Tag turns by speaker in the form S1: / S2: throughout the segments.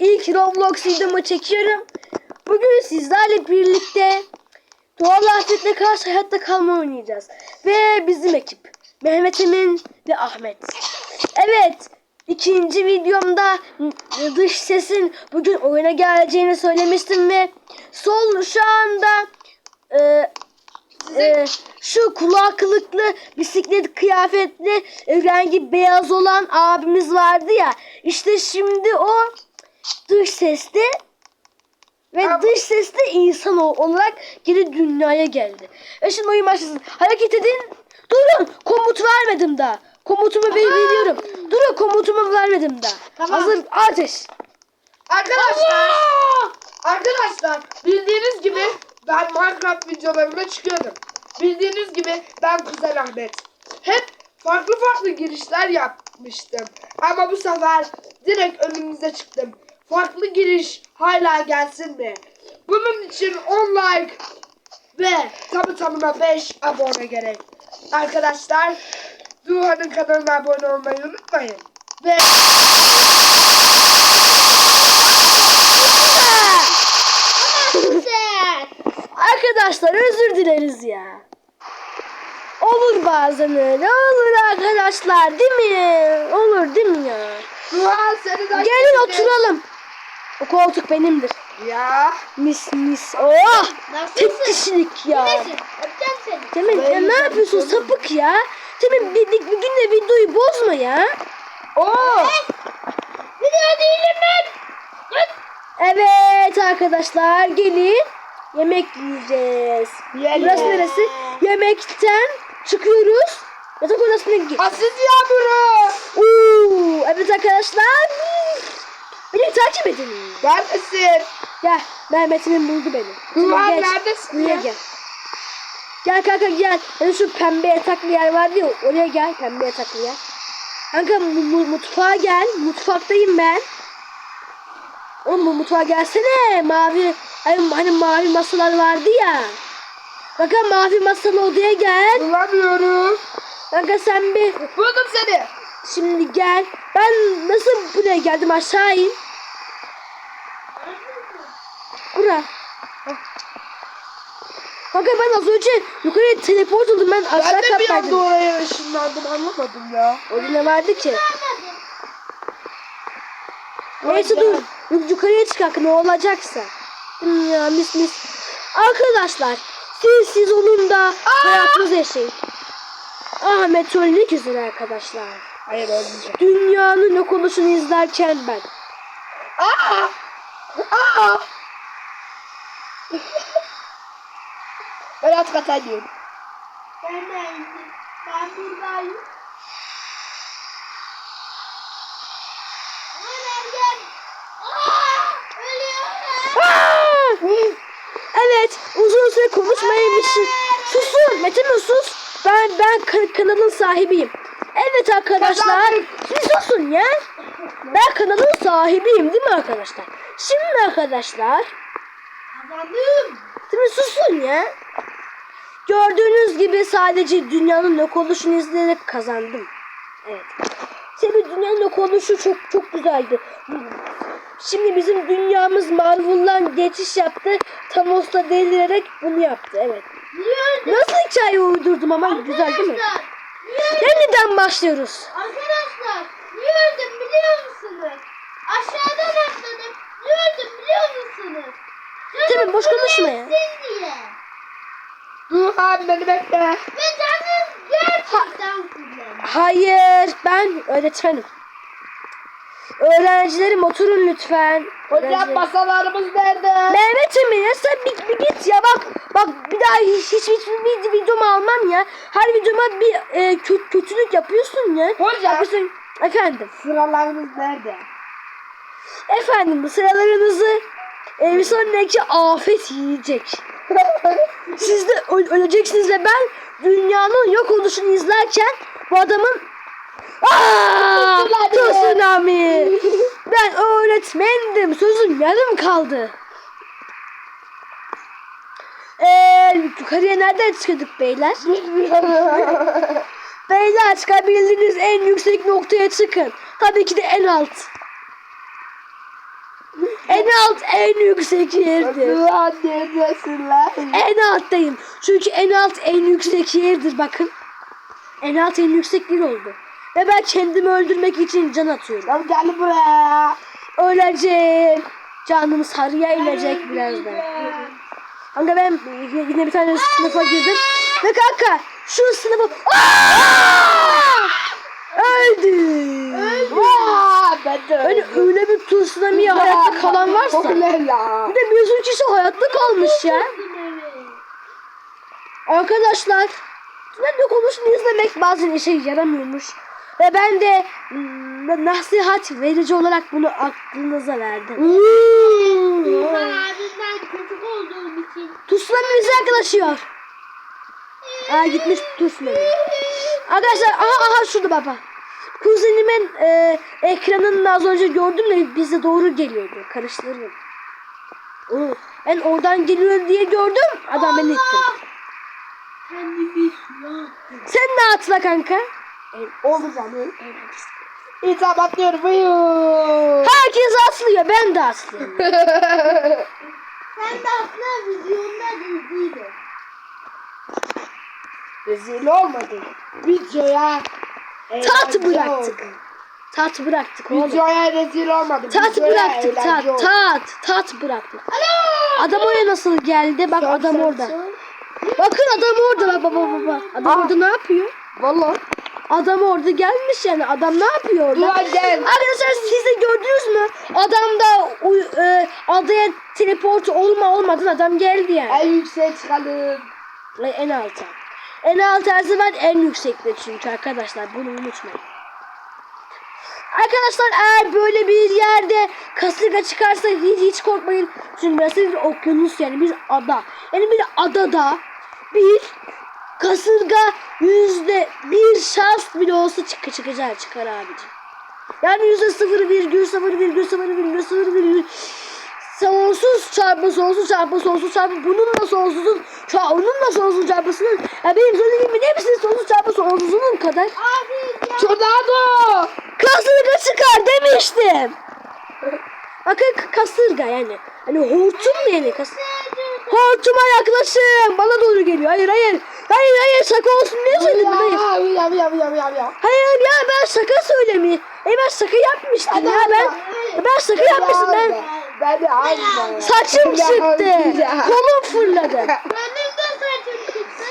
S1: ilk Roblox videomu çekiyorum. Bugün sizlerle birlikte doğal afetle karşı hayatta kalma oynayacağız. Ve bizim ekip. Mehmet Emin ve Ahmet. Evet. ikinci videomda dış sesin bugün oyuna geleceğini söylemiştim ve sol şu anda e, e, şu kulaklıklı bisiklet kıyafetli rengi beyaz olan abimiz vardı ya işte şimdi o dış seste ve
S2: Ama-
S1: dış seste insan olarak geri dünyaya geldi. E şimdi oyun başlasın. Hareket edin. Durun. Komut vermedim daha. Komutumu ver- veriyorum. Durun komutumu vermedim daha.
S2: Tamam.
S1: Hazır ateş.
S2: Arkadaşlar, arkadaşlar bildiğiniz gibi ben Minecraft videolarına çıkıyordum. Bildiğiniz gibi ben Kuzen Ahmet. Hep farklı farklı girişler yapmıştım. Ama bu sefer direkt önümüze çıktım. Farklı giriş hala gelsin mi? Bunun için 10 like ve tabi tamına 5 abone gerek. Arkadaşlar Duhan'ın kanalına abone olmayı unutmayın. Ve
S1: Arkadaşlar özür dileriz ya. Olur bazen öyle. Olur arkadaşlar değil mi? Olur değil mi ya?
S2: Duhan seni
S1: Gelin oturalım. O koltuk benimdir.
S2: Ya.
S1: Mis mis. Oh! Tek kişilik ya.
S3: Nesin? Öpeceğim seni.
S1: Temin ya ne yapıyorsun sapık ya? Temin bir, bir, bir gün de videoyu bozma ya.
S2: Oo.
S3: Video değilim ben.
S1: Evet arkadaşlar gelin. Yemek yiyeceğiz.
S2: Yiyelim.
S1: Burası neresi? Yemekten çıkıyoruz. Yatak odasına gir.
S2: Asit yağmuru.
S1: Oo, evet arkadaşlar. Beni takip edin.
S2: Neredesin?
S1: Gel. Mehmet'imin buldu beni.
S2: Duvar
S1: geç.
S2: neredesin
S1: Buraya
S2: ya?
S1: gel. Gel kanka gel. Hani şu pembe yataklı yer vardı ya oraya gel. Pembe yataklı yer. Kanka mu- mu- mutfağa gel. Mutfaktayım ben. Oğlum bu mutfağa gelsene. Mavi hani, hani mavi masalar vardı ya. Kanka mavi masalı odaya gel.
S2: Bulamıyorum.
S1: Kanka sen bir
S2: Buldum seni.
S1: şimdi gel. Ben nasıl buraya geldim aşağı in. Bura. Kanka ben az önce yukarıya teleport oldum ben aşağı
S2: Ben de bir anda
S1: kattaydım.
S2: oraya ışınlandım anlamadım ya.
S1: Orada ne vardı ki? Neyse dur. Yuk- Yukarıya çıkak ne olacaksa. Hmm, Ya mis mis. Arkadaşlar siz siz olun da hayatınızı yaşayın. Ahmet ölmek üzere arkadaşlar.
S2: Hayır olmayacak.
S1: Dünyanın yok oluşunu izlerken ben.
S2: Aa! Aa! Ben alt kata gidiyorum.
S3: Ben de. Ben buradayım.
S1: Evet uzun süre konuşmaymışım. Susun Mete mi sus? Ben ben ka- kanalın sahibiyim. Evet arkadaşlar. Siz susun ya. Ben kanalın sahibiyim değil mi arkadaşlar? Şimdi arkadaşlar.
S3: Kazandım.
S1: Değil mi susun ya. Gördüğünüz gibi sadece dünyanın yok oluşunu izleyerek kazandım. Evet. Tabii dünyanın yok oluşu çok çok güzeldi. Şimdi bizim dünyamız Marvel'dan geçiş yaptı. Thanos'la delirerek bunu yaptı. Evet.
S3: Niye
S1: Nasıl hikaye uydurdum ama güzel değil mi?
S3: Arkadaşlar. Niye
S1: Yeniden başlıyoruz.
S3: Arkadaşlar niye öldüm biliyor musunuz? Aşağıdan atladım. Niye öldüm biliyor musunuz?
S1: Tabii, boş konuşma ya.
S3: diye.
S2: Duhan beni bekle.
S3: Ve canım gerçekten fullendi.
S1: Hayır ben öğretmenim. Öğrencilerim oturun lütfen.
S2: Hocam
S1: Öğrencilerim.
S2: masalarımız nerede?
S1: Mehmet Emin ya sen bir, bir git ya bak bak bir daha hiç hiç hiçbir bir videomu almam ya. Her videoma bir e, kö- kötülük yapıyorsun ya.
S2: Hocam.
S1: Yapıyorsun. Efendim.
S2: Sıralarımız nerede?
S1: Efendim bu sıralarınızı e, bir sonraki afet yiyecek. Siz de öleceksiniz ve ben dünyanın yok oluşunu izlerken bu adamın Aa,
S2: Tsunami.
S1: ben öğretmendim. Sözüm yarım kaldı. Eee yukarıya nereden çıkıyorduk beyler? Beyler çıkabildiğiniz en yüksek noktaya çıkın. Tabii ki de en alt. En alt en yüksek yerdir. En alttayım. Çünkü en alt en yüksek yerdir bakın. En alt en yüksek yer oldu. Ve ben kendimi öldürmek için can atıyorum.
S2: Lan gel buraya.
S1: Öleceğim. Canım sarıya inecek birazdan. Kanka ben yine bir tane sınıfa girdim. Ve kanka şu sınıfa... Aa! Öldüm.
S2: Vaa ben de
S1: Hani öyle bir tsunami'ye hayatta kalan varsa.
S2: Ne?
S1: Bir de bir kişi hayatta kalmış ya. Arkadaşlar ben de konuşmayı izlemek bazen işe yaramıyormuş. Ve ben de mm, nasihat verici olarak bunu aklınıza verdim.
S3: Ben abimden çocuk olduğum için.
S1: Tsunami bize yaklaşıyor. Aa gitmiş tsunami. Arkadaşlar aha aha şurada baba. Kuzenimin e, ekranını az önce gördüm de bize doğru geliyordu. Karıştırıyorum. Oo, Ben oradan geliyor diye gördüm. Adam beni itti.
S3: Kendimi
S1: Sen ne atla kanka?
S2: Oldu canım. İtam atlıyorum. Uyuu.
S1: Herkes atlıyor. Ben de atlıyorum.
S3: Sen de aslında vizyonda diziydi.
S2: Rezil olmadı. Videoya.
S1: Tat bıraktık. Tat bıraktık oğlum.
S2: Videoya rezil olmadı.
S1: Tat
S2: videoya
S1: bıraktık. Tat
S2: eğlence oldu.
S1: tat tat bıraktık. Adam oraya nasıl geldi? Bak
S2: Sen,
S1: adam orada.
S2: sen.
S1: Bakın adam orada bak baba baba. Adam
S2: Aa.
S1: orada ne yapıyor?
S2: Valla.
S1: Adam orada gelmiş yani. Adam ne yapıyor orada?
S2: Ulan gel.
S1: Arkadaşlar siz de gördünüz mü? Adam da uy- e, adaya teleport olma olmadan adam geldi yani.
S2: En yükseğe çıkalım.
S1: En alta. En altı her zaman en yüksekte çünkü arkadaşlar bunu unutmayın. Arkadaşlar eğer böyle bir yerde kasırga çıkarsa hiç, hiç korkmayın. Çünkü burası bir okyanus yani bir ada. Yani bir adada bir kasırga yüzde bir şans bile olsa çık çıkacak çıkar abicim. Yani yüzde sıfır virgül sıfır virgül sıfır virgül sıfır virgül sonsuz çarpı sonsuz çarpı sonsuz çarpı bununla sonsuzun şu an onunla sonsuz çarpısının ya benim söylediğim gibi hepsinin sonsuz çarpı sonsuzunun kadar.
S2: Tornado.
S1: kasırga çıkar demiştim. Bakın kasırga yani. Hani hortum yani kas Hortuma yaklaşın. Bana doğru geliyor. Hayır hayır. Hayır hayır şaka olsun diye söyledim. Hayır.
S2: Ya ya ya ya ya ya.
S1: Hayır ya ben şaka söylemi. E ben şaka yapmıştım ya ben. Ben şaka yapmıştım ben.
S2: Ben de alma.
S1: Saçım çıktı. Kolum fırladı.
S3: Benim de saçım çıktı.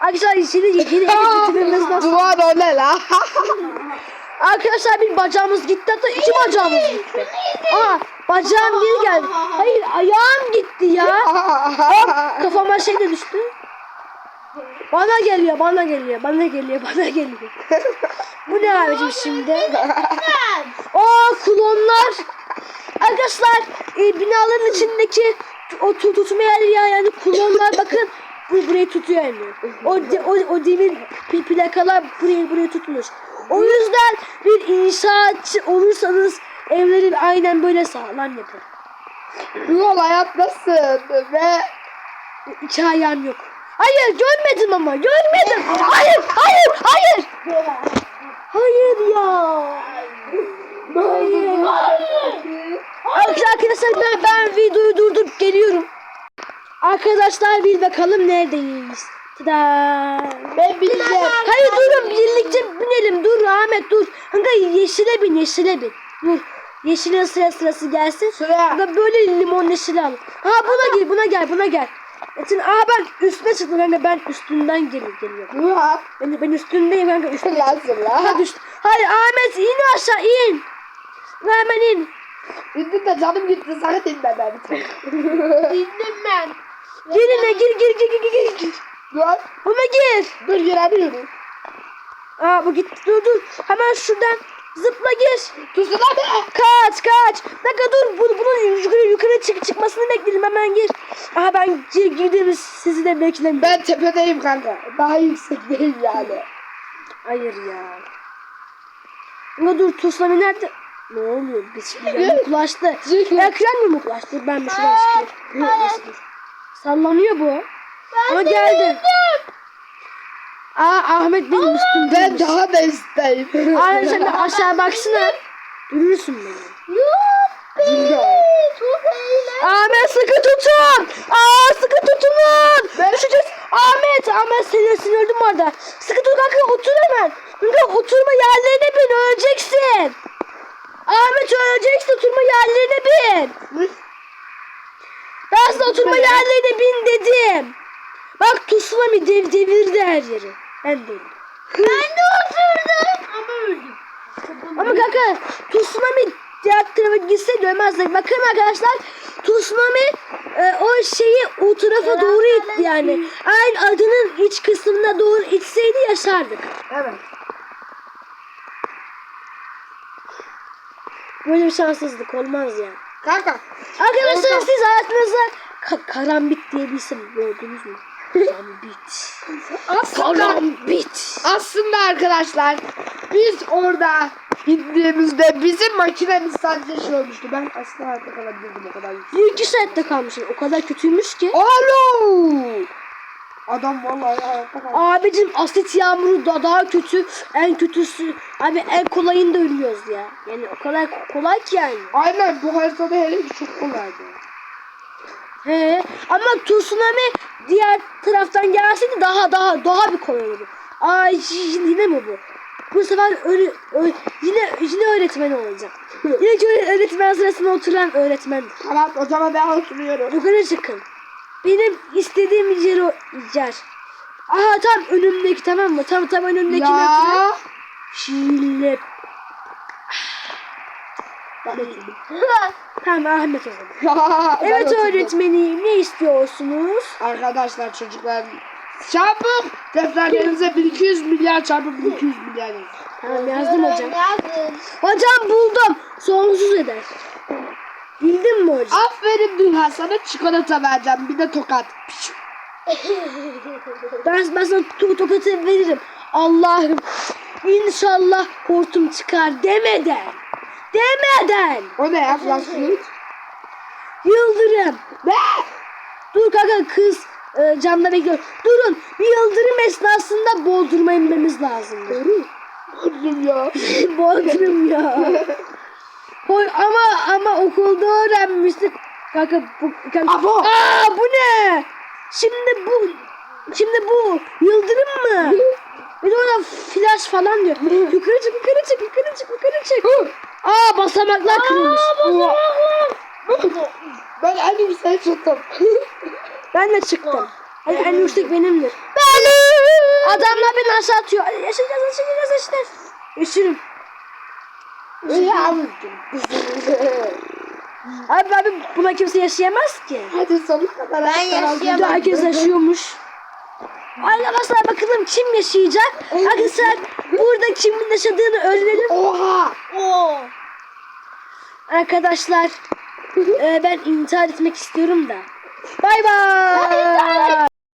S1: Arkadaşlar şimdi yeni eve getirmemiz lazım.
S2: Duvar o ne la?
S1: Arkadaşlar bir bacağımız gitti hatta iki bacağımız gitti. Aa bacağım geri geldi. Hayır ayağım gitti ya. Kafama şey de düştü. Bana geliyor, bana geliyor, bana geliyor, bana geliyor. Bu ne abicim şimdi? O klonlar. Arkadaşlar e, binaların içindeki o tut tutma yerleri ya yani klonlar bakın bu burayı tutuyor yani. O de, o, o demir plakalar burayı burayı tutmuş. O yüzden bir inşaatçı olursanız evlerin aynen böyle sağlam yapın.
S2: Yol hayattasın ve
S1: İki ayağım yok. Hayır görmedim ama görmedim. Hayır hayır hayır. Hayır ya. Hayır. Arkadaşlar ben, ben videoyu durdurup geliyorum. Arkadaşlar bir bakalım neredeyiz. Tada.
S2: ben bileceğim.
S1: Hayır durun birlikte binelim. Dur Ahmet dur. Kanka yeşile bin yeşile bin. Dur. Yeşilin sıra sırası gelsin.
S2: Sıra.
S1: Kanka böyle limon yeşili al. Ha buna gel buna gel buna gel. Metin aa ben üstüne çıktım kanka ben üstünden gelip geliyorum.
S2: Duvar.
S1: Ben, ben üstündeyim kanka üstüne.
S2: Lazım la.
S1: düştü. Hayır Ahmet in aşağı in. Hemen in.
S2: İndim de canım gitti sana dinle ben.
S3: Dindim ben.
S1: Girine gir gir gir gir gir gir.
S2: Dur.
S1: Buna gir.
S2: Dur giremiyorum.
S1: Aa bu gitti dur dur. Hemen şuradan zıpla gir.
S2: Tutsun hadi.
S1: Kaç kaç. Dakika dur bu, bunun yukarı yukarı çık çıkmasını bekleyelim hemen gir. Aha ben gir, girdim sizi de beklemiyorum.
S2: Ben tepedeyim kanka. Daha yüksekteyim yani.
S1: Hayır ya. Ama dur tsunami nerede? Ne oluyor? Biz şimdi yamuklaştı. Ekran yamuklaştı. Ben bir şuradan çıkayım. Dur. Sallanıyor bu. Ama geldi. Aa Ahmet benim
S2: Ben
S1: üstümdeymiş.
S2: daha da isteyim.
S1: Aa sen de aşağı baksana. Görürsün beni.
S3: Yok.
S2: Dinle.
S1: tutun. Aa sıkı tutunun. Düşeceğiz. Ahmet, Ahmet seni sinirdim orada. Sıkı tut kanka otur hemen. Kanka oturma yerlerine bin öleceksin. Ahmet öleceksin oturma yerlerine bin. Ben sana oturma yerlerine bin dedim. Bak tsunami dev devirdi her yeri. Ben de öldüm.
S3: Ben de oturdum ama öldüm.
S1: Ama kanka tsunami diğer tarafa gitse dönmezdik. Bakın arkadaşlar tsunami e, o şeyi o tarafa doğru itti yani. Aynı adının iç kısmına doğru itseydi yaşardık.
S2: Evet.
S1: Böyle bir şanssızlık olmaz ya.
S2: Kanka.
S1: Arkadaşlar
S2: Orada-
S1: siz hayatınızda ka- karambit diye bir isim gördünüz mü? Karambit.
S2: Aslında,
S1: Karambit.
S2: aslında arkadaşlar biz orada indiğimizde bizim makinemiz sadece şey olmuştu. Ben aslında hayatta kalabilirdim o kadar.
S1: Bir iki saatte kalmışım. O kadar kötüymüş ki.
S2: Alo! Adam vallahi kaldı.
S1: Abicim asit yağmuru da daha kötü. En kötüsü. Abi en kolayında ölüyoruz ya. Yani o kadar kolay ki yani.
S2: Aynen bu haritada hele ki çok kolaydı.
S1: He. Ama tsunami diğer taraftan gelseydi daha daha daha bir kolay olurdu. Aa y- yine mi bu? Bu sefer öyle, öyle- yine yine öğretmen olacak. yine öğretmen sırasında oturan öğretmen.
S2: Tamam o zaman ben oturuyorum.
S1: Yukarı çıkın. Benim istediğim yer o yer. Aha tam önümdeki tamam mı? Tam tam önümdeki.
S2: Ya.
S1: Şile. Tamam Ahmet o zaman. Evet öğretmenim ne istiyorsunuz?
S2: Arkadaşlar çocuklar çarpıp defterlerinize 1200 milyar çarpı 1200 milyar yazın.
S1: Tamam yazdım hocam. Hocam buldum. Sonsuz eder. Bildin mi hocam?
S2: Aferin Dülha sana çikolata vereceğim bir de tokat.
S1: Ben, ben sana to tokatı veririm. Allah'ım inşallah hortum çıkar demeden. Demeden.
S2: O ne ya flashlight?
S1: Yıldırım.
S2: Ne?
S1: Dur kanka kız e, camda bekliyor. Durun bir yıldırım esnasında boğdurma inmemiz lazım.
S2: Kızım ya.
S1: Boğdurum ya. Koy ama ama okulda öğrenmiştik. Kanka bu kanka.
S2: Abo.
S1: Aa bu ne? Şimdi bu şimdi bu yıldırım mı? Bir de orada flash falan diyor. Yukarı çık yukarı çık yukarı çık yukarı çık. Aa basamaklar kırılmış.
S2: Ben en yükseğe çıktım.
S1: Ben de çıktım. En, en yüksek benimdir. Ben Adamlar beni aşağı atıyor. Yaşayacağız yaşayacağız yaşayacağız. Yaşarım.
S2: Ya.
S1: Abi abi buna kimse yaşayamaz ki.
S2: Hadi sonuna kadar.
S3: Ben yaşayamam.
S1: Herkes yaşıyormuş. Arkadaşlar bakalım kim yaşayacak? Arkadaşlar burada kimin yaşadığını öğrenelim.
S2: Oha.
S3: Oo.
S1: Arkadaşlar e, ben intihar etmek istiyorum da. Bay bay.